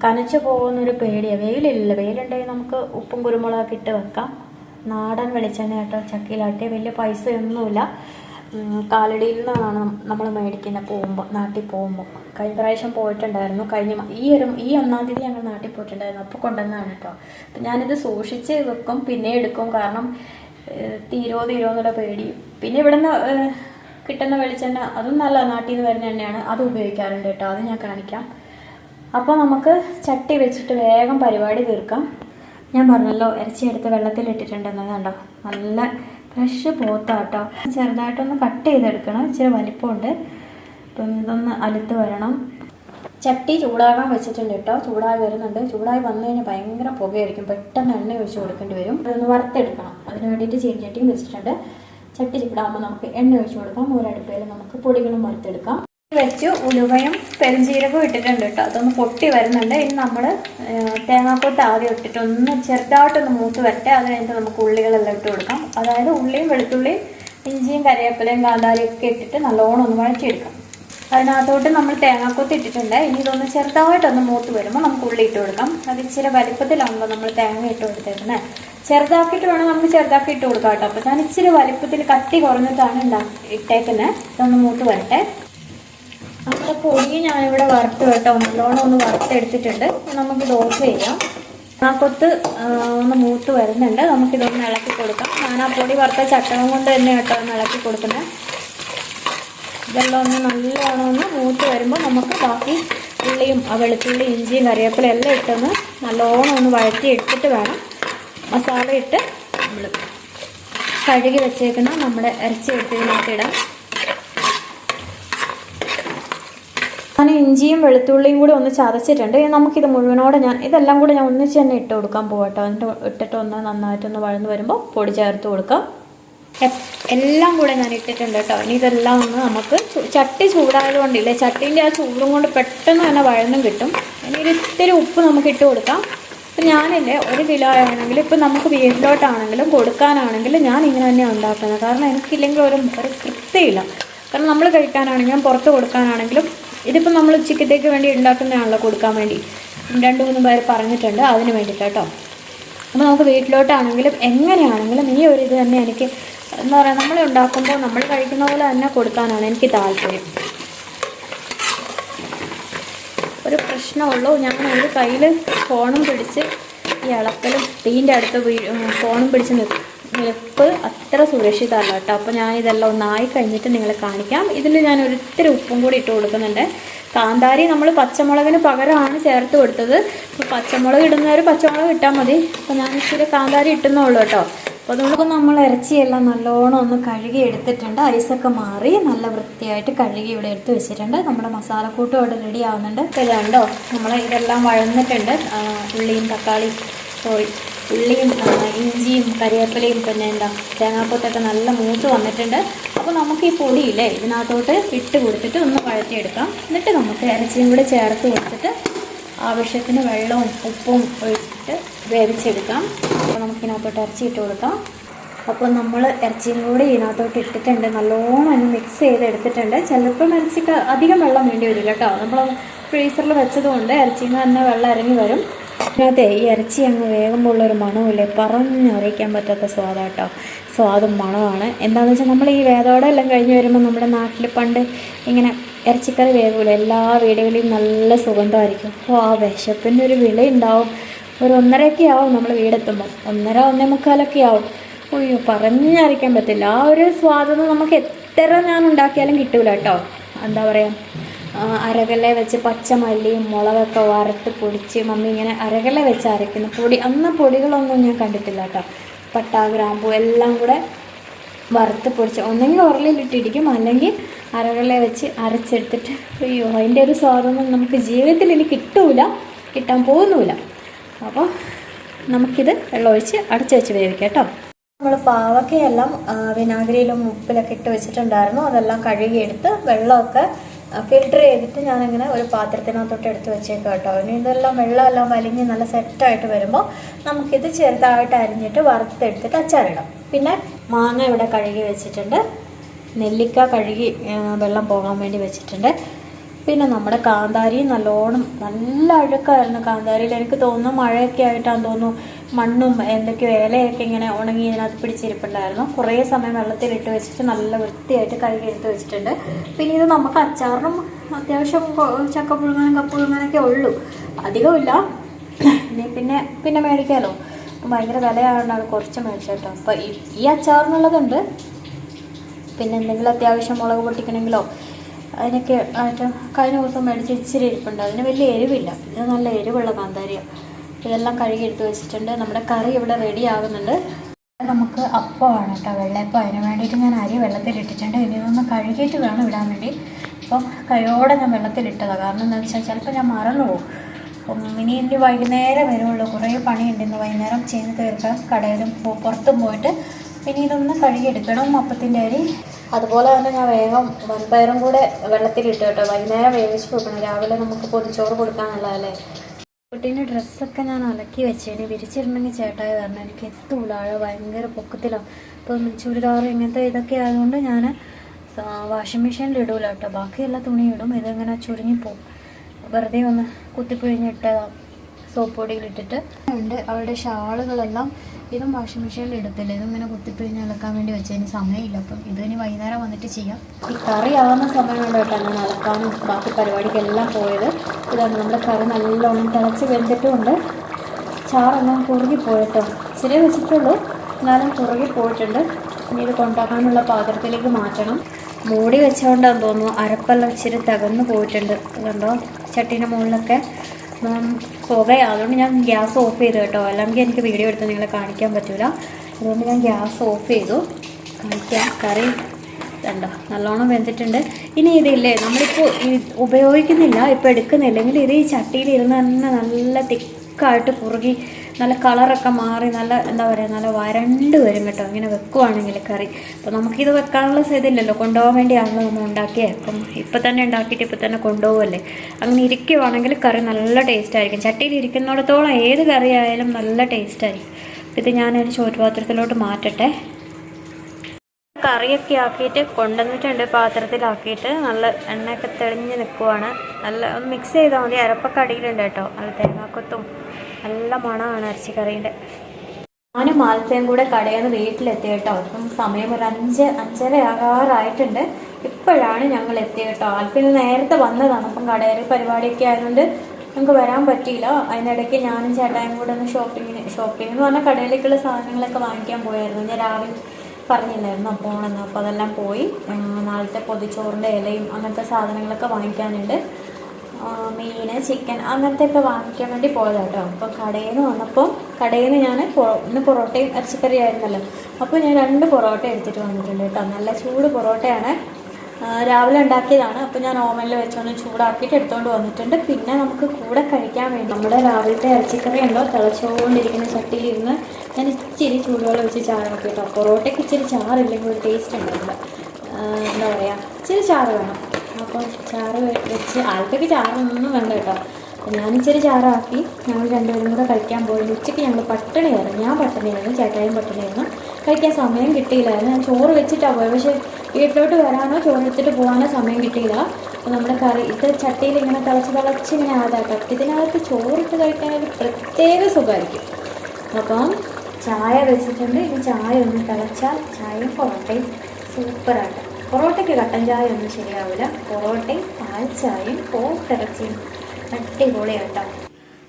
കനച്ച് പോകുന്നൊരു പേടിയാണ് വെയിലില്ല. വെയിലുണ്ടെങ്കിൽ നമുക്ക് ഉപ്പും കുരുമുളകൊക്കെ ഇട്ട് വെക്കാം. നാടൻ വെളിച്ചെണ്ണ കേട്ടോ. ചക്കിയിലാട്ടിയ വലിയ പൈസയൊന്നുമില്ല. ഒന്നുമില്ല കാലടിയിൽ നിന്നാണ് നമ്മൾ മേടിക്കുന്നത് പോകുമ്പോൾ നാട്ടിൽ പോകുമ്പോൾ കഴിഞ്ഞ പ്രാവശ്യം പോയിട്ടുണ്ടായിരുന്നു. കഴിഞ്ഞ ഈ ഒരു ഈ ഒന്നാം തീയതി ഞങ്ങൾ നാട്ടിൽ പോയിട്ടുണ്ടായിരുന്നു. അപ്പോൾ കൊണ്ടുവന്നതാണ് കേട്ടോ. അപ്പം ഞാനിത് സൂക്ഷിച്ച് വെക്കും പിന്നെ എടുക്കും. കാരണം തീരോ തീരോ എന്നുള്ള പേടി. പിന്നെ ഇവിടുന്ന് കിട്ടുന്ന വെളിച്ചെണ്ണ അതും നല്ല നാട്ടിൽ നിന്ന് വരുന്ന എണ്ണയാണ്. അത് ഉപയോഗിക്കാറുണ്ട് കേട്ടോ. അത് ഞാൻ കാണിക്കാം. അപ്പോൾ നമുക്ക് ചട്ടി വെച്ചിട്ട് വേഗം പരിപാടി തീർക്കാം. ഞാൻ പറഞ്ഞല്ലോ ഇറച്ചി എടുത്ത് വെള്ളത്തിലിട്ടിട്ടുണ്ടെന്ന് കണ്ടോ? നല്ല ഫ്രഷ് പോത്താട്ടോ ചെറുതായിട്ടൊന്ന് കട്ട് ചെയ്തെടുക്കണം. ഇച്ചിരി വലിപ്പമുണ്ട്. അപ്പം ഇതൊന്ന് അലുത്ത് വരണം. ചട്ടി ചൂടാകാൻ വെച്ചിട്ടുണ്ട് കേട്ടോ. ചൂടായി വരുന്നുണ്ട്. ചൂടായി വന്നു കഴിഞ്ഞാൽ ഭയങ്കര പുകയായിരിക്കും. പെട്ടെന്ന് എണ്ണ ഒഴിച്ച് കൊടുക്കേണ്ടി വരും. അതൊന്ന് വറുത്തെടുക്കണം. അതിന് വേണ്ടിയിട്ട് ചീനച്ചട്ടിയും വെച്ചിട്ടുണ്ട്. ചട്ടി നമുക്ക് എണ്ണ ഒഴിച്ചു കൊടുക്കാം. ഒരടുപ്പയിൽ നമുക്ക് പൊടികളും വറുത്തെടുക്കാം. വെച്ചു ഉലുവയും പെരുംജീരകവും ഇട്ടിട്ടുണ്ട് കേട്ടോ. അതൊന്ന് പൊട്ടി വരുന്നുണ്ട്. ഇനി നമ്മൾ തേങ്ങാക്കൊത്ത് ആദ്യം ഇട്ടിട്ട് ഒന്ന് ചെറുതായിട്ടൊന്ന് മൂത്ത് വരട്ടെ. അത് കഴിഞ്ഞിട്ട് നമുക്ക് ഉള്ളികളെല്ലാം ഇട്ട് കൊടുക്കാം. അതായത് ഉള്ളിയും വെളുത്തുള്ളിയും ഇഞ്ചിയും കറിവേപ്പിലയും കാന്താരിയും ഒക്കെ ഇട്ടിട്ട് നല്ലോണം ഒന്ന് വഴറ്റിയെടുക്കാം. അതിനകത്തോട്ട് നമ്മൾ തേങ്ങാക്കൊത്ത് ഇട്ടിട്ടുണ്ട്. ഇനി ഇതൊന്ന് ചെറുതായിട്ടൊന്ന് മൂത്ത് വരുമ്പോൾ നമുക്ക് ഉള്ളി ഇട്ട് കൊടുക്കാം. അത് ഇച്ചിരി വലിപ്പത്തിലാണല്ലോ നമ്മൾ തേങ്ങ ഇട്ട് കൊടുത്തേക്കുന്നത് ചെറുതാക്കിയിട്ട് വേണം നമുക്ക് ചെറുതാക്കി ഇട്ട് കൊടുക്കാം കേട്ടോ. അപ്പോൾ ഞാൻ ഇച്ചിരി വലിപ്പത്തിൽ കട്ടി കുറഞ്ഞിട്ടാണ് ഉണ്ടാ ഇട്ടേക്കുന്നത് ഇതൊന്ന് മൂത്ത് വരട്ടെ. നമ്മുടെ പൊടി ഞാനിവിടെ വറുത്ത് കേട്ടോ. നല്ലോണം ഒന്ന് വറുത്തെടുത്തിട്ടുണ്ട്. നമുക്ക് ദോശ ചെയ്യാം. ആ കൊത്ത് ആ, ഒന്ന് മൂത്ത് വരുന്നുണ്ട്. നമുക്കിതൊന്ന് ഇളക്കി കൊടുക്കാം. ഞാൻ ആ പൊടി വറുത്ത ചട്ടകം കൊണ്ട് തന്നെ കേട്ടോ ഒന്ന് ഇളക്കി കൊടുക്കുന്നത് ഇതെല്ലാം ഒന്ന് നല്ലോണം ഒന്ന് മൂത്ത് വരുമ്പോൾ നമുക്ക് ബാക്കി ഉള്ളിയും വെളുത്തുള്ളി ഇഞ്ചിയും കറിവേപ്പില എല്ലാം ഇട്ടൊന്ന് നല്ലോണം ഒന്ന് വഴറ്റി എടുത്തിട്ട് വേണം മസാല ഇട്ട് നമ്മൾ കഴുകി വെച്ചേക്കുന്ന നമ്മുടെ ഇറച്ചി എടുത്തതിലേക്ക് ഇടാം. ഞാൻ ഇഞ്ചിയും വെളുത്തുള്ളിയും കൂടി ഒന്ന് ചതച്ചിട്ടുണ്ട്. നമുക്കിത് മുഴുവനോടെ ഞാൻ ഇതെല്ലാം കൂടെ ഞാൻ ഒന്നിച്ച് തന്നെ ഇട്ട് കൊടുക്കാൻ പോകട്ടോ എന്നിട്ട് ഇട്ടിട്ട് ഒന്ന് നന്നായിട്ടൊന്ന് വഴന്ന് വരുമ്പോൾ പൊടി ചേർത്ത് കൊടുക്കാം. എല്ലാം കൂടെ ഞാൻ ഇട്ടിട്ടുണ്ട് കേട്ടോ. ഇനി ഇതെല്ലാം ഒന്ന് നമുക്ക് ചട്ടി ചൂടായതുകൊണ്ടില്ലേ ചട്ടീന്റെ ആ ചൂടും കൊണ്ട് പെട്ടെന്ന് തന്നെ വഴന്നും കിട്ടും. ഇനി ഒരു ഇത്തിരി ഉപ്പ് നമുക്ക് ഇട്ട് കൊടുക്കാം. ഇപ്പം ഞാനല്ലേ ഒരു കിലോ ആണെങ്കിലും ഇപ്പം നമുക്ക് വീട്ടിലോട്ടാണെങ്കിലും കൊടുക്കാനാണെങ്കിലും ഞാൻ ഇങ്ങനെ തന്നെ ഉണ്ടാക്കുന്നത്. കാരണം എനിക്കില്ലെങ്കിൽ ഒരു ഒരു തൃപ്തിയില്ല. കാരണം നമ്മൾ കഴിക്കാനാണെങ്കിലും പുറത്ത് കൊടുക്കാനാണെങ്കിലും ഇതിപ്പോൾ നമ്മൾ ഉച്ചക്കത്തേക്ക് വേണ്ടി ഉണ്ടാക്കുന്നതാണല്ലോ കൊടുക്കാൻ വേണ്ടി. രണ്ട് മൂന്ന് പേര് പറഞ്ഞിട്ടുണ്ട് അതിന് വേണ്ടിയിട്ട് കേട്ടോ അപ്പോൾ നമുക്ക് വീട്ടിലോട്ടാണെങ്കിലും എങ്ങനെയാണെങ്കിലും ഈ ഒരു ഇത് തന്നെ എനിക്ക് എന്താ പറയുക നമ്മൾ ഉണ്ടാക്കുമ്പോൾ നമ്മൾ കഴിക്കുന്ന പോലെ തന്നെ കൊടുക്കാനാണ് എനിക്ക് താല്പര്യം. ഒരു പ്രശ്നമുള്ളൂ. ഞാൻ ഒരു കയ്യിൽ ഫോണും പിടിച്ച് ഈ അളക്കലും തീന്റെ അടുത്ത് ഫോണും പിടിച്ച് നിൽക്കും നിൽപ്പ് അത്ര സുരക്ഷിതമല്ല കേട്ടോ. അപ്പോൾ ഞാൻ ഇതെല്ലാം ഒന്നായി കഴിഞ്ഞിട്ട് നിങ്ങളെ കാണിക്കാം. ഇതിൽ ഞാൻ ഒരിത്തിരി ഉപ്പും കൂടി ഇട്ട് കൊടുക്കുന്നുണ്ട്. കാന്താരി നമ്മൾ പച്ചമുളകിന് പകരമാണ് ചേർത്ത് കൊടുത്തത്. അപ്പോൾ പച്ചമുളക് ഇടുന്നവർ പച്ചമുളക് ഇട്ടാൽ മതി. അപ്പോൾ ഞാൻ ഇച്ചിരി കാന്താരി ഇട്ടുന്നുള്ളൂ കേട്ടോ. അപ്പോൾ അതുകൊണ്ട് നമ്മൾ ഇറച്ചിയെല്ലാം നല്ലോണം ഒന്ന് കഴുകി എടുത്തിട്ടുണ്ട്. ഐസൊക്കെ മാറി നല്ല വൃത്തിയായിട്ട് കഴുകി ഇവിടെ എടുത്ത് വെച്ചിട്ടുണ്ട്. നമ്മുടെ മസാലക്കൂട്ടും അവിടെ റെഡി ആവുന്നുണ്ട്. കണ്ടോ നമ്മൾ ഇതെല്ലാം വഴന്നിട്ടുണ്ട്. ഉള്ളിയും തക്കാളിയും സോറി ഉള്ളിയും ഇഞ്ചിയും കരിവേപ്പിലയും പിന്നെ എന്താ തേങ്ങാക്കൊത്തൊക്കെ നല്ല മൂത്ത് വന്നിട്ടുണ്ട്. അപ്പോൾ നമുക്ക് ഈ പൊടിയില്ലേ ഇതിനകത്തോട്ട് ഇട്ട് കൊടുത്തിട്ട് ഒന്ന് വഴറ്റിയെടുക്കാം. എന്നിട്ട് നമുക്ക് ഇറച്ചിയും കൂടെ ചേർത്ത് കൊടുത്തിട്ട് ആവശ്യത്തിന് വെള്ളവും ഉപ്പും ഒഴിച്ചിട്ട് വേവിച്ചെടുക്കാം. അപ്പോൾ നമുക്കിതിനകത്തോട്ട് ഇറച്ചി ഇട്ട് കൊടുക്കാം. അപ്പോൾ നമ്മൾ ഇറച്ചിയും കൂടി ഇതിനകത്തോട്ട് ഇട്ടിട്ടുണ്ട്. നല്ലോണം ഒന്ന് മിക്സ് ചെയ്ത് എടുത്തിട്ടുണ്ട് ചിലപ്പം ഇറച്ചിക്ക് അധികം വെള്ളം വേണ്ടി വരില്ല കേട്ടോ. നമ്മൾ ഫ്രീസറിൽ വെച്ചതുകൊണ്ട് ഇറച്ചിയിൽ നിന്ന് തന്നെ വെള്ളം ഇറങ്ങി വരും. അതിനകത്തെ ഈ ഇറച്ചി അങ്ങ് വേഗമുള്ളൊരു മണമില്ലേ? പറഞ്ഞറിയിക്കാൻ പറ്റാത്ത സ്വാദാട്ടോ. സ്വാദും മണമാണ്. എന്താണെന്ന് വെച്ചാൽ നമ്മൾ ഈ വേദോടെ എല്ലാം കഴിഞ്ഞ് വരുമ്പോൾ നമ്മുടെ നാട്ടിൽ പണ്ട് ഇങ്ങനെ ഇറച്ചിക്കറി വേഗമില്ല എല്ലാ വീടുകളിലും നല്ല സുഗന്ധമായിരിക്കും. അപ്പോൾ ആ വിശപ്പിന്റെ ഒരു വില ഉണ്ടാവും ഒരു ഒന്നരയൊക്കെ ആവും നമ്മൾ വീടെത്തുമ്പോൾ ഒന്നര ഒന്നേ മുക്കാലൊക്കെ ആവും. അയ്യോ പറഞ്ഞറിയിക്കാൻ പറ്റില്ല. ആ ഒരു സ്വാദം നമുക്ക് എത്ര ഞാൻ ഉണ്ടാക്കിയാലും കിട്ടൂല കേട്ടോ എന്താ പറയുക അരകല വെച്ച് പച്ചമല്ലിയും മുളകൊക്കെ വറുത്ത് പൊടിച്ച് മമ്മി ഇങ്ങനെ അരകല വെച്ച് അരയ്ക്കുന്ന. പൊടി അന്ന് പൊടികളൊന്നും ഞാൻ കണ്ടിട്ടില്ല കേട്ടോ. പട്ട ഗ്രാമ്പു എല്ലാം കൂടെ വറുത്ത് പൊടിച്ച് ഒന്നെങ്കിൽ ഉരലിലിട്ടിരിക്കും അല്ലെങ്കിൽ അരകല വെച്ച് അരച്ചെടുത്തിട്ട് അയ്യോ അതിന്റെ ഒരു സ്വാദൊന്നും നമുക്ക് ജീവിതത്തിൽ ഇനി കിട്ടൂല കിട്ടാൻ പോകുന്നുമില്ല അപ്പോൾ നമുക്കിത് വെള്ളമൊഴിച്ച് അടച്ചു വെച്ച് വേവിക്കാം കേട്ടോ. നമ്മൾ പാവക്കയെല്ലാം വിനാഗിരിയിലും ഉപ്പിലൊക്കെ ഇട്ട് വെച്ചിട്ടുണ്ടായിരുന്നു. അതെല്ലാം കഴുകിയെടുത്ത് വെള്ളമൊക്കെ ഫിൽട്ടർ ചെയ്തിട്ട് ഞാനിങ്ങനെ ഒരു പാത്രത്തിനകത്തോട്ട് എടുത്ത് വെച്ചേക്കാം കേട്ടോ. ഇനി ഇതെല്ലാം വെള്ളമെല്ലാം വലിഞ്ഞ് നല്ല സെറ്റായിട്ട് വരുമ്പോൾ നമുക്കിത് ചെറുതായിട്ട് അരിഞ്ഞിട്ട് വറുത്തെടുത്തിട്ട് അച്ചാറിടാം. പിന്നെ മാങ്ങ ഇവിടെ കഴുകി വെച്ചിട്ടുണ്ട്. നെല്ലിക്ക കഴുകി വെള്ളം പോകാൻ വേണ്ടി വെച്ചിട്ടുണ്ട്. പിന്നെ നമ്മുടെ കാന്താരി നല്ലോണം നല്ല അഴുക്കായിരുന്നു കാന്താരിയിൽ. എനിക്ക് തോന്നുന്നു മഴയൊക്കെ ആയിട്ടാന്ന് തോന്നുന്നു മണ്ണും എന്തൊക്കെയോ ഇലയൊക്കെ ഇങ്ങനെ ഉണങ്ങി ഇതിനകത്ത് പിടിച്ചിരിപ്പുണ്ടായിരുന്നു. കുറേ സമയം വെള്ളത്തിലിട്ട് വെച്ചിട്ട് നല്ല വൃത്തിയായിട്ട് കഴുകി എടുത്ത് വെച്ചിട്ടുണ്ട്. പിന്നെ ഇത് നമുക്ക് അച്ചാറിനും അത്യാവശ്യം ചക്ക പുഴുങ്ങാനും കപ്പ പുഴുങ്ങാനൊക്കെ ഉള്ളൂ. അധികമില്ല പിന്നെ പിന്നെ മേടിക്കാമല്ലോ ഭയങ്കര വിലയായതുകൊണ്ടാണ് കുറച്ച് മേടിച്ചേട്ടോ. അപ്പോൾ ഈ ഈ അച്ചാറിനുള്ളതുണ്ട്. പിന്നെ എന്തെങ്കിലും അത്യാവശ്യം മുളക് പൊട്ടിക്കണമെങ്കിലോ അതിനൊക്കെ ആയിട്ട് കഴിഞ്ഞ ദിവസം മേടിച്ച് ഇച്ചിരി ഇരിപ്പുണ്ട്. അതിന് വലിയ എരിവില്ല. ഇത് നല്ല എരിവുള്ള കാന്താരിയാണ് ഇതെല്ലാം കഴുകി എടുത്ത് വെച്ചിട്ടുണ്ട്. നമ്മുടെ കറി ഇവിടെ റെഡി ആകുന്നുണ്ട്. നമുക്ക് അപ്പമാണ് കേട്ടോ വെള്ളയപ്പം. അതിന് വേണ്ടിയിട്ട് ഞാൻ അരി വെള്ളത്തിലിട്ടിട്ടുണ്ട്. ഇനി ഒന്ന് കഴുകിയിട്ട് വേണം ഇടാൻ വേണ്ടി. അപ്പം കൈയോടെ ഞാൻ വെള്ളത്തിലിട്ടതാണ് കാരണം എന്താണെന്ന് വെച്ചാൽ ചിലപ്പോൾ ഞാൻ മറന്നു പോകും. അപ്പം ഇനി ഇനി വൈകുന്നേരം വരുള്ളൂ. കുറേ പണിയുണ്ട് ഇന്ന് വൈകുന്നേരം ചെയ്ത് തീർക്കാം കടയിലും പുറത്തും പോയിട്ട് പിന്നെ ഇതൊന്ന് കഴുകിയെടുക്കണം അപ്പത്തിന്റെ അരി അതുപോലെ തന്നെ ഞാൻ വേഗം വൻപയറും കൂടെ വെള്ളത്തിലിട്ട് കേട്ടോ. വൈകുന്നേരം വേവിച്ച് കൊടുക്കണം. രാവിലെ നമുക്ക് പൊതിച്ചോറ് കൊടുക്കാനുള്ളതല്ലേ? കുട്ടീന്റെ ഡ്രസ്സൊക്കെ ഞാൻ അലക്കി വെച്ചേന്. വിരിച്ചിരുന്നെങ്കിൽ ചേട്ടായി പറഞ്ഞു. എനിക്ക് എത്തൂല ആഴ ഭയങ്കര പൊക്കത്തിലാണ് ഇപ്പം ചുരിദാർ ഇങ്ങനത്തെ ഇതൊക്കെ ആയതുകൊണ്ട് ഞാൻ വാഷിംഗ് മെഷീനിൽ ഇടൂല കേട്ടോ. ബാക്കി എല്ലാ തുണിയും ഇടും. ഇതിങ്ങനെ ചുരുങ്ങിപ്പോവും? വെറുതെ ഒന്ന് കുത്തിപ്പിഴിഞ്ഞിട്ട് സോപ്പ് പൊടിയിലിട്ടിട്ട് ഉണ്ട്. അവരുടെ ഷാളുകളെല്ലാം ഇതും വാഷിംഗ് മെഷീനിൽ ഇടത്തില്ല. ഇതിങ്ങനെ കുത്തിപ്പിഴിഞ്ഞ് അലക്കാൻ വേണ്ടി വെച്ചതിന് സമയമില്ല. അപ്പം ഇത് ഇനി വൈകുന്നേരം വന്നിട്ട് ചെയ്യാം. ഈ കറി ആവുന്ന സമയം കൊണ്ട് കേട്ടോ ഞാൻ അലക്കാനും ബാക്കി പരിപാടിക്കെല്ലാം പോയത്. ഇതാണ് നമ്മുടെ കറി നല്ലോണം തിളച്ച് വെന്തിട്ടുമുണ്ട് ചാറെല്ലാം കുറുകി പോയിട്ടോ? ചെറിയ വെച്ചിട്ടുള്ളൂ. എന്നാലും കുറുകി പോയിട്ടുണ്ട്. ഇനി ഇത് കൊണ്ടാക്കാനുള്ള പാത്രത്തിലേക്ക് മാറ്റണം. മൂടി വെച്ചുകൊണ്ടാന്ന് തോന്നുന്നു അരപ്പെല്ലാം ഇച്ചിരി തകർന്നു പോയിട്ടുണ്ട്. കണ്ടോ ചട്ടീന്റെ മുകളിലൊക്കെ. ഉം, കുറേ അതുകൊണ്ട് ഞാൻ ഗ്യാസ് ഓഫ് ചെയ്തു കേട്ടോ. അല്ലെങ്കിൽ എനിക്ക് വീഡിയോ എടുത്ത് നിങ്ങളെ കാണിക്കാൻ പറ്റില്ല അതുകൊണ്ട് ഞാൻ ഗ്യാസ് ഓഫ് ചെയ്തു. കാണിക്കാം. കറി കണ്ടോ? നല്ലോണം വെന്തിട്ടുണ്ട്. ഇനി ഇതില്ലേ നമ്മളിപ്പോൾ ഉപയോഗിക്കുന്നില്ല ഇപ്പോൾ എടുക്കുന്നില്ലെങ്കിൽ ഇത് ഈ ചട്ടിയിൽ ഇരുന്ന് തന്നെ നല്ല തിക്കായിട്ട് കുറുകി നല്ല കളറൊക്കെ മാറി നല്ല എന്താ പറയുക നല്ല വരണ്ട് വരും കേട്ടോ. ഇങ്ങനെ വെക്കുവാണെങ്കിൽ കറി. അപ്പോൾ നമുക്കിത് വെക്കാനുള്ള ഇതില്ലല്ലോ കൊണ്ടുപോകാൻ വേണ്ടിയാണല്ലോ നമ്മൾ ഉണ്ടാക്കിയത് അപ്പം ഇപ്പം തന്നെ ഉണ്ടാക്കിയിട്ട് ഇപ്പം തന്നെ കൊണ്ടുപോകുമല്ലേ അങ്ങനെ ഇരിക്കുവാണെങ്കിൽ കറി നല്ല ടേസ്റ്റ് ആയിരിക്കും ചട്ടിയിൽ ഇരിക്കുന്നിടത്തോളം ഏത് കറി ആയാലും നല്ല ടേസ്റ്റ് ആയിരിക്കും ഇത് ഞാനൊരു ചോറ്റുപാത്രത്തിലോട്ട് മാറ്റട്ടെ. കറിയൊക്കെ ആക്കിയിട്ട് കൊണ്ടുവന്നിട്ടുണ്ട് പാത്രത്തിലാക്കിയിട്ട്. നല്ല എണ്ണയൊക്കെ തെളിഞ്ഞ് നിൽക്കുവാണ്. നല്ല ഒന്ന് മിക്സ് ചെയ്താൽ മതി. അരപ്പൊക്കെ അടിയിലുണ്ട് കേട്ടോ. നല്ല തേങ്ങാക്കൊത്തും നല്ല മണമാണ് ഇറച്ചിക്കറീന്റെ. ഞാനും മാലത്തേയും കൂടെ കടയിൽ നിന്ന് വീട്ടിലെത്തി കേട്ടോ. ഇപ്പം സമയം ഒരു അഞ്ച് അഞ്ചര ആകാറായിട്ടുണ്ട് ഇപ്പോഴാണ് ഞങ്ങൾ എത്തിയത് കേട്ടോ. ആൽപ്പിന് നേരത്തെ വന്നതാണ്. അപ്പം കടയിൽ പരിപാടിയൊക്കെ ആയതുകൊണ്ട് നമുക്ക് വരാൻ പറ്റിയില്ല. അതിനിടയ്ക്ക് ഞാനും ചേട്ടായും കൂടെ ഒന്ന് ഷോപ്പിങ്ങിന് ഷോപ്പിംഗ് എന്ന് പറഞ്ഞാൽ കടയിലേക്കുള്ള സാധനങ്ങളൊക്കെ വാങ്ങിക്കാൻ പോയായിരുന്നു. ഞാൻ രാവിലെ പറഞ്ഞില്ലായിരുന്നു പോകണമെന്ന് അപ്പോൾ അതെല്ലാം പോയി. നാളത്തെ പൊതിച്ചോറിന്റെ ഇലയും അങ്ങനത്തെ സാധനങ്ങളൊക്കെ വാങ്ങിക്കാനുണ്ട്. മീന് ചിക്കൻ അങ്ങനത്തെ ഒക്കെ വാങ്ങിക്കാൻ വേണ്ടി പോയതാണ് കേട്ടോ അപ്പോൾ കടയിൽ നിന്ന് വന്നപ്പോൾ കടയിൽ നിന്ന് ഞാൻ ഇന്ന് പൊറോട്ടയും ഇറച്ചിക്കറി ആയിരുന്നല്ലോ അപ്പോൾ ഞാൻ രണ്ട് പൊറോട്ട എടുത്തിട്ട് വന്നിട്ടുണ്ട് കേട്ടോ. നല്ല ചൂട് പൊറോട്ടയാണ്. രാവിലെ ഉണ്ടാക്കിയതാണ്. അപ്പോൾ ഞാൻ ഓവനിൽ വെച്ചൊന്ന് ചൂടാക്കിയിട്ട് എടുത്തുകൊണ്ട് വന്നിട്ടുണ്ട്. പിന്നെ നമുക്ക് കൂടെ കഴിക്കാൻ വേണ്ടി നമ്മുടെ രാവിലത്തെ ഇറച്ചിക്കറി ഉണ്ടോ? തിളച്ചുകൊണ്ടിരിക്കുന്ന ചട്ടിയിലിരുന്ന് ഞാൻ ഇച്ചിരി ചൂടുവെള്ളം വെച്ച് ചാറാക്കി കേട്ടോ. പൊറോട്ടയ്ക്ക് ഇച്ചിരി ചാറില്ലെങ്കിൽ ഒരു ടേസ്റ്റ് ഉണ്ടാവില്ല. എന്താ പറയുക ഇച്ചിരി ചാറ് വേണം. അപ്പോൾ ചാറ് വെച്ച് ആൾക്കൊക്കെ ചാറൊന്നും വേണ്ട കേട്ടോ. ഞാൻ ഇച്ചിരി ചാറാക്കി ഞങ്ങൾ രണ്ടുപേരും കൂടെ കഴിക്കാൻ പോയി ഉച്ചയ്ക്ക് ഞങ്ങൾ പട്ടിണിയായിരുന്നു. ഞാൻ പട്ടിണിയായിരുന്നു ചേട്ടായും പട്ടിണിയായിരുന്നു. കഴിക്കാൻ സമയം കിട്ടിയില്ലായിരുന്നു ഞാൻ ചോറ് വെച്ചിട്ടാണ് പോയത് പക്ഷേ വീട്ടിലോട്ട് വരാനോ ചോറ് എടുത്തിട്ട് പോകാനോ സമയം കിട്ടിയില്ല. അപ്പോൾ നമ്മുടെ കറി ഇത് ചട്ടിയിൽ ഇങ്ങനെ തിളച്ച് തിളച്ച് ഇങ്ങനെ ആദാക്കാം. ഇതിനകത്ത് ചോറിട്ട് കഴിക്കാൻ ഒരു പ്രത്യേക സുഖമായിരിക്കും. അപ്പം ചായ വെച്ചിട്ടുണ്ട്. ഇനി ചായ ഒന്ന് തിളച്ചാൽ ചായയും പൊറോട്ടയും സൂപ്പറായിട്ട് പൊറോട്ടയ്ക്ക് കട്ടൻ ചായ ഒന്നും ശരിയാവില്ല. പൊറോട്ടയും പാൽ ചായയും അടിപൊളി കേട്ടോ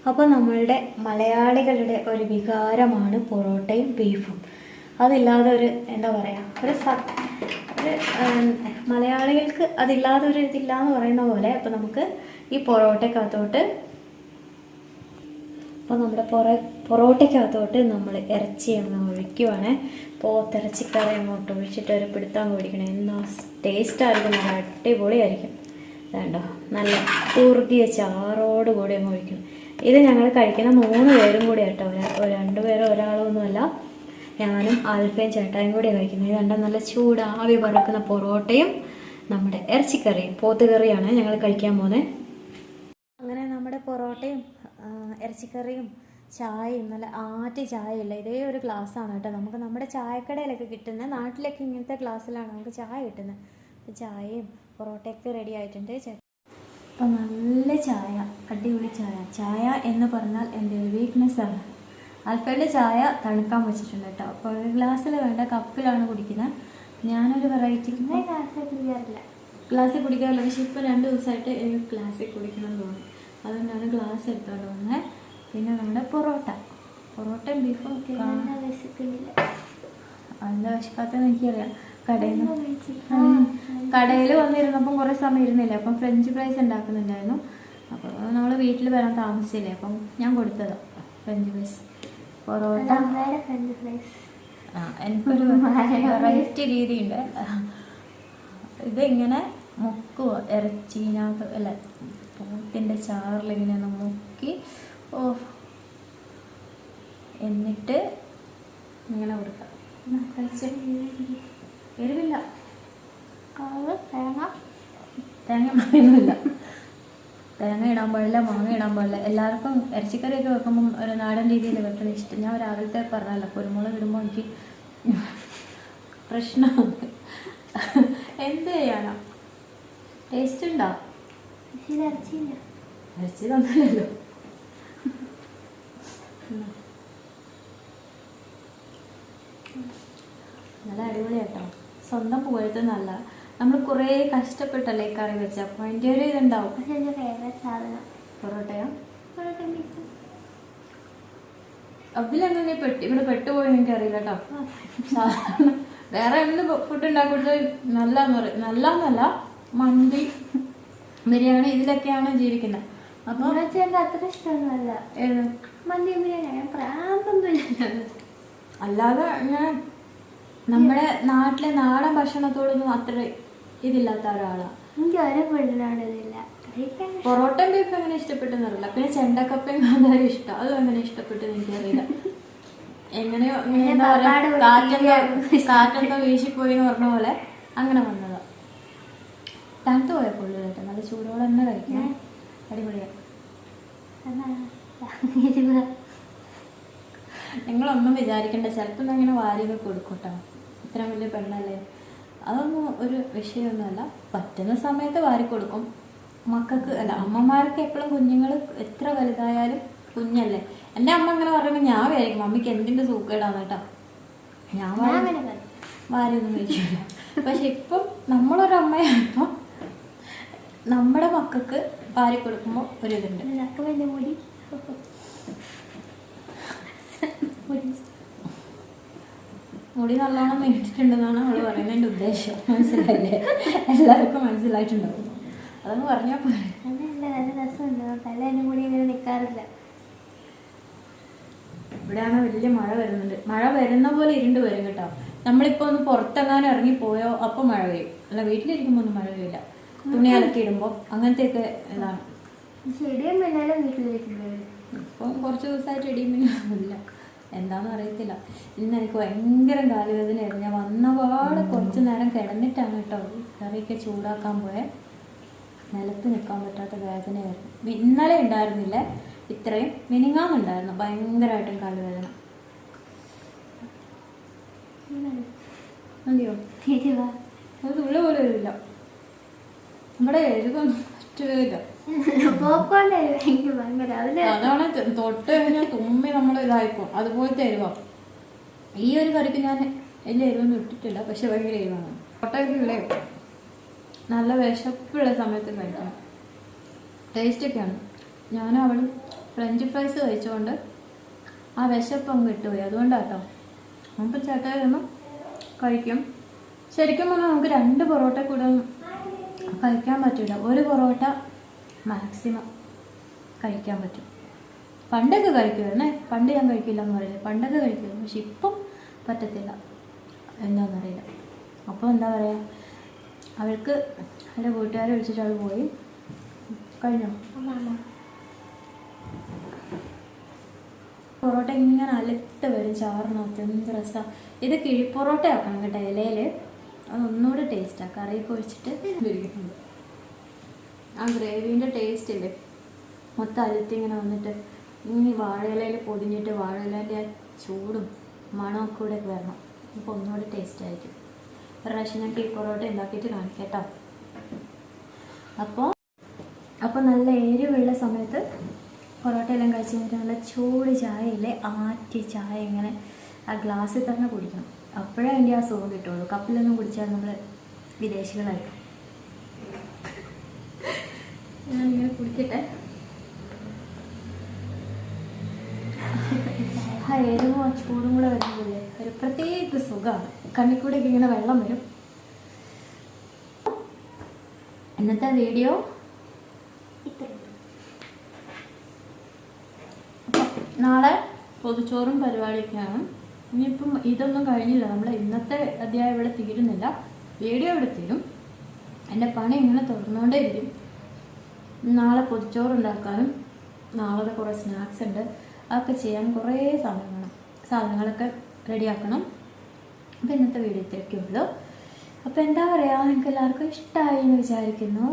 അപ്പോൾ നമ്മളുടെ മലയാളികളുടെ ഒരു വികാരമാണ് പൊറോട്ടയും ബീഫും അതില്ലാതെ ഒരു എന്താ പറയുക ഒരു സ ഒരു മലയാളികൾക്ക് അതില്ലാതെ ഒരു ഇതില്ല എന്ന് പറയുന്ന പോലെ അപ്പോൾ നമുക്ക് ഈ പൊറോട്ടക്കകത്തോട്ട് അപ്പോൾ നമ്മുടെ പൊറ പൊറോട്ടയ്ക്കകത്തോട്ട് നമ്മൾ ഇറച്ചി അങ്ങ് ഒഴിക്കുവാണ്. പോത്തിറച്ചിക്കറി അങ്ങോട്ട് ഒഴിച്ചിട്ട് ഒരു പിടുത്തം മേടിക്കണം എന്നാ ടേസ്റ്റ് ആയിരിക്കും. നല്ല അടിപൊളിയായിരിക്കും. വേണ്ടോ നല്ല കുറുകിയ ചാറോട് കൂടി അങ്ങ് ഒഴിക്കണം ഇത് ഞങ്ങൾ കഴിക്കുന്ന മൂന്ന് പേരും കൂടി കേട്ടോ ഒരാൾ രണ്ട് പേരും ഒരാളൊന്നുമല്ല ഞാനും ആൽഫയും ചേട്ടായും കൂടി കഴിക്കുന്നത്. ഇത് കണ്ടാൽ നല്ല ചൂട് ആവി പറക്കുന്ന പൊറോട്ടയും നമ്മുടെ ഇറച്ചിക്കറിയും പോത്തുകറിയാണ് ഞങ്ങൾ കഴിക്കാൻ പോകുന്നത് അങ്ങനെ നമ്മുടെ പൊറോട്ടയും ആ, ഇറച്ചിക്കറിയും ചായയും നല്ല ആദ്യ ചായയല്ല? ഇതേ ഒരു ഗ്ലാസ്സാണ് കേട്ടോ. നമുക്ക് നമ്മുടെ ചായക്കടയിലൊക്കെ കിട്ടുന്ന നാട്ടിലൊക്കെ ഇങ്ങനത്തെ ഗ്ലാസ്സിലാണ് നമുക്ക് ചായ കിട്ടുന്നത്. അപ്പോൾ ചായയും പൊറോട്ടയൊക്കെ റെഡി ആയിട്ടുണ്ട്. അപ്പോൾ നല്ല ചായ അടിപൊളി ചായ. ചായ എന്ന് പറഞ്ഞാൽ എന്റെ ഒരു വീക്ക്നെസ് ആണ്. ആൽഫയുടെ ചായ തണുക്കാൻ വെച്ചിട്ടുണ്ട് കേട്ടോ. അപ്പോൾ ഒരു ഗ്ലാസ്സിൽ വേണ്ട കപ്പിലാണ് കുടിക്കുന്നത്. ഞാനൊരു വെറൈറ്റി ഗ്ലാസ്സിൽ കുടിക്കാറില്ല. ഗ്ലാസ്സിൽ കുടിക്കാറില്ല. പക്ഷെ ഇപ്പോൾ രണ്ട് ദിവസമായിട്ട് എനിക്ക് ഗ്ലാസ്സിൽ കുടിക്കണം എന്ന് തോന്നി അതുകൊണ്ടാണ് ഗ്ലാസ് എടുത്തോണ്ട് വന്നത് പിന്നെ നമ്മുടെ പൊറോട്ട. പൊറോട്ടയും ബീഫും അതിന്റെ വിശക്കാത്തെന്ന് എനിക്കറിയാം. കടയിൽ നിന്ന് കടയിൽ വന്നിരുന്നപ്പം കുറേ സമയം ഇരുന്നില്ല? അപ്പം ഫ്രഞ്ച് ഫ്രൈസ് ഉണ്ടാക്കുന്നുണ്ടായിരുന്നു. അപ്പോൾ നമ്മൾ വീട്ടിൽ വരാൻ താമസിച്ചില്ലേ? അപ്പം ഞാൻ കൊടുത്തതാണ് French fries porotta. French fries ആ എനിക്കൊരു വെറൈറ്റി രീതിയുണ്ട്. ഇതിങ്ങനെ മുക്കുവോ? ഇറച്ചീനകത്ത് അല്ല പോത്തിന്റെ ചാറിലിങ്ങനെ ഒന്ന് മുക്കി ഓ എന്നിട്ട് ഇങ്ങനെ കൊടുക്കാം. എരിവില്ല. തേങ്ങ തേങ്ങ മാങ്ങയൊന്നുമില്ല. തേങ്ങ ഇടാൻ പാടില്ല മാങ്ങ ഇടാൻ പാടില്ല. എല്ലാവർക്കും ഇറച്ചിക്കറിയൊക്കെ വെക്കുമ്പം ഒരു നാടൻ രീതിയിൽ വെക്കണം ഇഷ്ടം. ഞാൻ രാവിലത്തെ പറഞ്ഞല്ലോ കുരുമുളക് ഇടുമ്പോൾ എനിക്ക് പ്രശ്നമാണ് എന്ത് ചെയ്യാനാ? ടേസ്റ്റ് ഉണ്ടോ? തന്നില്ലല്ലോ നല്ല അടിപൊളിയാട്ടോ സ്വന്തം പോയത് നല്ല. നമ്മൾ കുറേ കഷ്ടപ്പെട്ടല്ലേ കറി വെച്ച. അപ്പോൾ അതിന്റെ ഒരു ഇതുണ്ടാവും. പൊറോട്ടയോ? അതിലെങ്ങനെ പെട്ട് ഇവിടെ പെട്ടുപോയി എനിക്ക് അറിയില്ല കേട്ടോ. വേറെ എന്ത് ഫുഡ് ഉണ്ടാക്കുന്നത് നല്ലതെന്ന് പറയും നല്ലതെന്നല്ല മന്തി. ബിരിയാണി ഇതിലൊക്കെയാണ് ജീവിക്കുന്നത്. അപ്പോൾ അത്ര ഇഷ്ടമൊന്നുമല്ല. മന്തി ബിരിയാണി പ്രാന്തൊന്നുമില്ല. അല്ലാതെ ഞാൻ നമ്മുടെ നാട്ടിലെ നാടൻ ഭക്ഷണത്തോടൊന്നും അത്ര ഇതില്ലാത്ത ഒരാളാണ് എനിക്ക് ഒരു ഫുഡിനോട് ഇതില്ല. കഴിക്കാൻ പൊറോട്ടയും ബീഫ് അങ്ങനെ ഇഷ്ടപ്പെട്ടെന്നറിയില്ല പിന്നെ ചെണ്ടക്കപ്പയും കാന്താരി ഇഷ്ടം. അതും അങ്ങനെ ഇഷ്ടപ്പെട്ടെന്ന് എനിക്കറിയില്ല. എങ്ങനെയോ എന്താ കാറ്റെന്തോ കാറ്റെന്തോ വീശിപ്പോയി എന്ന് പറഞ്ഞ പോലെ അങ്ങനെ വന്നതാ. തണുത്ത് പോയപ്പോൾ കേട്ടോ ചൂടോടെ തന്നെ കഴിക്കണം. അടിപൊളിയാണ് നിങ്ങളൊന്നും വിചാരിക്കണ്ട ചിലപ്പോൾ അങ്ങനെ വാരിയൊക്കെ കൊടുക്കൂട്ടോ. ഇത്രയും ഇത്ര വലിയ പെണ്ണല്ലേ. അതൊന്നും ഒരു വിഷയമൊന്നുമല്ല. പറ്റുന്ന സമയത്ത് വാരി കൊടുക്കും. മക്കൾക്ക് അല്ല അമ്മമാർക്ക് എപ്പോഴും കുഞ്ഞുങ്ങൾ എത്ര വലുതായാലും കുഞ്ഞല്ലേ. എന്റെ അമ്മ അങ്ങനെ പറയുമ്പോൾ ഞാൻ വിചാരിക്കും അമ്മയ്ക്ക് എന്തിന്റെ സൂക്കേടാന്ന് കേട്ടോ. ഞാൻ വാരി ഒന്നും വാരിയൊന്നും കഴിക്കില്ല പക്ഷെ ഇപ്പം നമ്മളൊരു അമ്മയായപ്പോൾ നമ്മുടെ മക്കൾക്ക് വാരി കൊടുക്കുമ്പോൾ ഒരിതുണ്ട്. മുടി. നല്ലോണം മേടിച്ചിട്ടുണ്ടെന്നാണ് അവൾ പറയുന്നതിന്റെ ഉദ്ദേശം. മനസ്സിലായില്ലേ? എല്ലാവർക്കും മനസ്സിലായിട്ടുണ്ടാവും. അതൊന്ന് പറഞ്ഞാൽ നല്ല നല്ല രസമുണ്ട്. തല എന്റെ മുടി ഇങ്ങനെ നിൽക്കാറില്ല ഇവിടെയാണ് വലിയ മഴ വരുന്നുണ്ട്. മഴ വരുന്ന പോലെ ഇരുണ്ട് വരും കേട്ടോ. നമ്മളിപ്പോ ഒന്ന് പുറത്തെങ്ങാനും ഇറങ്ങി പോയോ അപ്പൊ മഴ പെയ്യും. അല്ല വീട്ടിലിരിക്കുമ്പോൾ ഒന്നും മഴ പെയ്യില്ല തുണി അലക്കി ഇടുമ്പോൾ അങ്ങനത്തെയൊക്കെ ഇതാണ്. എന്താണ് ഇടിയും പിന്നാലും വീട്ടിലിരിക്കുന്നത്. ഇപ്പം കുറച്ച് ദിവസമായിട്ട് ഇടിമില്ല എന്താണെന്ന് അറിയത്തില്ല. ഇന്ന് എനിക്ക് ഭയങ്കര കാലുവേദനയായിരുന്നു. ഞാൻ വന്നപാടെ കുറച്ച് നേരം കിടന്നിട്ടാണ് കേട്ടോ കറിയൊക്കെ ചൂടാക്കാൻ പോയെ. നിലത്ത് നിൽക്കാൻ പറ്റാത്ത വേദനയായിരുന്നു. ഇന്നലെ ഉണ്ടായിരുന്നില്ല. ഇത്രയും മിനിങ്ങാന്നുണ്ടായിരുന്നു. ഭയങ്കരമായിട്ടും കാലുവേദന. അതെയോ അത് തുള്ളി പോലും വരില്ല. നമ്മുടെ എഴുതൊന്നും പറ്റുകയില്ല പോക്കോണ്ട് എരിവ് എനിക്ക് ഭയങ്കര അതിൽ അതാണ് തൊട്ട് കഴിഞ്ഞാൽ തുമ്മി നമ്മൾ ഇതായിപ്പോ അതുപോലത്തെ എരിവാ ഈ ഒരു കറിക്ക് ഞാൻ വലിയ എരിവൊന്നും ഇട്ടിട്ടില്ല പക്ഷെ ഭയങ്കര എരിവാണ്. പൊട്ടയൊക്കെ നല്ല വിശപ്പുള്ള സമയത്ത് കഴിക്കണം. ടേസ്റ്റൊക്കെയാണ്. ഞാനും അവൾ ഫ്രഞ്ച് ഫ്രൈസ് കഴിച്ചുകൊണ്ട് ആ വിശപ്പ് അങ്ങ് ഇട്ടുപോയി. അതുകൊണ്ടാട്ടോ. നമുക്ക് ചേട്ടായിരുന്നു കഴിക്കും. ശരിക്കും പറഞ്ഞാൽ നമുക്ക് രണ്ട് പൊറോട്ട കൂടെ കഴിക്കാൻ പറ്റില്ല ഒരു പൊറോട്ട മാക്സിമം കഴിക്കാൻ പറ്റും. പണ്ടൊക്കെ കഴിക്കുമായിരുന്നേ. പണ്ട് ഞാൻ കഴിക്കില്ല എന്ന് പറയില്ല. പണ്ടൊക്കെ കഴിക്കുമായിരുന്നു. പക്ഷെ ഇപ്പം പറ്റത്തില്ല. എന്താണെന്നറിയില്ല അപ്പോൾ എന്താ പറയുക അവൾക്ക് എന്റെ വീട്ടുകാരെ വിളിച്ചിട്ട് അവൾ പോയി. കഴിഞ്ഞോ? പൊറോട്ട ഇങ്ങനെ അലുത്ത് വരും. ചാറിനകത്ത് എന്ത് രസമാണ് ഇത് കിഴിപ്പൊറോട്ട ആക്കണം കേട്ടോ ഇലയിൽ അതൊന്നുകൂടി ടേസ്റ്റാണ് കറിയൊക്കെ ഒഴിച്ചിട്ട് ഇരിക്കുന്നുണ്ട് ആ ഗ്രേവീന്റെ ടേസ്റ്റ് ഇല്ലേ? മൊത്തം അലുത്തി ഇങ്ങനെ വന്നിട്ട് ഇനി വാഴയിലയിൽ പൊതിഞ്ഞിട്ട് വാഴയിലേന്റെ ആ ചൂടും മണമൊക്കെ കൂടെ വരണം. അപ്പോൾ ഒന്നുകൂടെ ടേസ്റ്റ് ആയിരിക്കും. ഒരു പ്രാവശ്യം ഞാൻ ടീ പൊറോട്ട ഉണ്ടാക്കിയിട്ട് കാണിക്കാം കേട്ടോ. അപ്പോൾ അപ്പോൾ നല്ല എരിവുള്ള സമയത്ത് പൊറോട്ട എല്ലാം കഴിച്ച് കഴിഞ്ഞിട്ട് നല്ല ചൂട് ചായയില്ലേ? ആറ്റി ചായ ഇങ്ങനെ ആ ഗ്ലാസ്സിൽ തന്നെ കുടിക്കണം. അപ്പോഴേ അതിന്റെ ആ സുഖം കിട്ടുള്ളൂ. കപ്പിലൊന്നും കുടിച്ചാൽ നമ്മൾ വിദേശികളായിട്ട് ഞാനിങ്ങനെ കുടിക്കട്ടെ? ആ എരിവും ആ ചൂടും കൂടെ വരുന്നില്ലേ ഒരു പ്രത്യേക സുഖമാണ്. കണ്ണിൽ കൂടെ ഇങ്ങനെ വെള്ളം വരും. ഇന്നത്തെ വീഡിയോ? നാളെ പൊതുച്ചോറും പരിപാടിയൊക്കെയാണ്. ഇനിയിപ്പം ഇതൊന്നും കഴിഞ്ഞില്ല. നമ്മൾ ഇന്നത്തെ അധ്യായം ഇവിടെ തീരുന്നില്ല. വീഡിയോ ഇവിടെ തീരും എന്റെ പണി ഇങ്ങനെ തുറന്നുകൊണ്ടേ ഇരിക്കും നാളെ പൊതിച്ചോറ് ഉണ്ടാക്കാനും നാളെ കുറേ സ്നാക്സ് ഉണ്ട്. അതൊക്കെ ചെയ്യാൻ കുറേ സമയം വേണം. സാധനങ്ങളൊക്കെ റെഡിയാക്കണം. അപ്പോൾ ഇന്നത്തെ വീഡിയോ ഇത്രയൊക്കെ ഉള്ളൂ. അപ്പോൾ എന്താ പറയുക നിങ്ങൾക്ക് എല്ലാവർക്കും ഇഷ്ടമായി എന്ന് വിചാരിക്കുന്നു.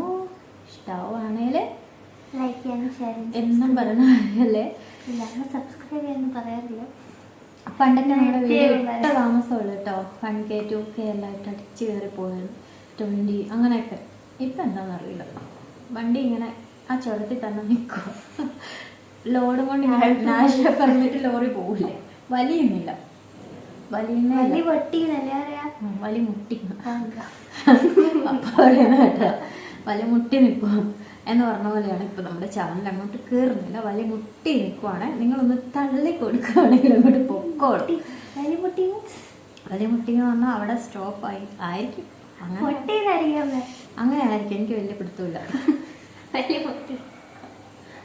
ഇഷ്ടമാവുകയാണെങ്കിൽ ലൈക്ക് ചെയ്യാനും ഷെയർ എന്നും പറയുന്ന അല്ലേ സബ്സ്ക്രൈബ് ചെയ്യാനും പറയാറില്ല. പണ്ടൊക്കെ നമ്മുടെ വീട് താമസമുള്ളൂ കേട്ടോ. വൺ കെ ടു കെ എല്ലായിട്ട് അടിച്ച് കയറി പോയത് ട്വന്റി അങ്ങനെയൊക്കെ. ഇപ്പം എന്താണെന്നറിയില്ല വണ്ടി ഇങ്ങനെ ആ ചുരത്തിൽ തന്നെ നിൽക്കും ലോഡ് കൊണ്ട് ഇങ്ങനെ നാഷണൽ പെർമിറ്റ് ലോറി പോകില്ലേ വലിയുന്നില്ല വലിയുന്ന വലിയ പൊട്ടിന്നല്ലേ പറയാ? വലിയ മുട്ടി. കേട്ടോ. വലി മുട്ടി നിൽക്കുക എന്ന് പറഞ്ഞ പോലെയാണ് ഇപ്പൊ നമ്മുടെ ചാനൽ അങ്ങോട്ട് കയറുന്നില്ല വലിയ മുട്ടി നിൽക്കുവാണ് നിങ്ങളൊന്ന് തള്ളി കൊടുക്കുകയാണെങ്കിൽ അങ്ങോട്ട് പൊക്കോളും. വലിയ മുട്ടി വലിയ മുട്ടി എന്ന് പറഞ്ഞാൽ അവിടെ സ്റ്റോപ്പ് ആയി ആയിരിക്കും. അങ്ങനെ ആയിരിക്കും എനിക്ക് വലിയ പിടുത്തമില്ല. വലിയ മുട്ടി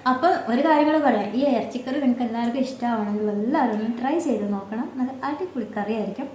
അപ്പൊ ഒരു കാര്യങ്ങൾ പറയാം. ഈ ഇറച്ചിക്കറി നിങ്ങൾക്ക് എല്ലാവർക്കും ഇഷ്ടമാണെങ്കിൽ എല്ലാവരും ഒന്ന് ട്രൈ ചെയ്ത് നോക്കണം. നല്ല അടിപൊളി കറിയായിരിക്കും.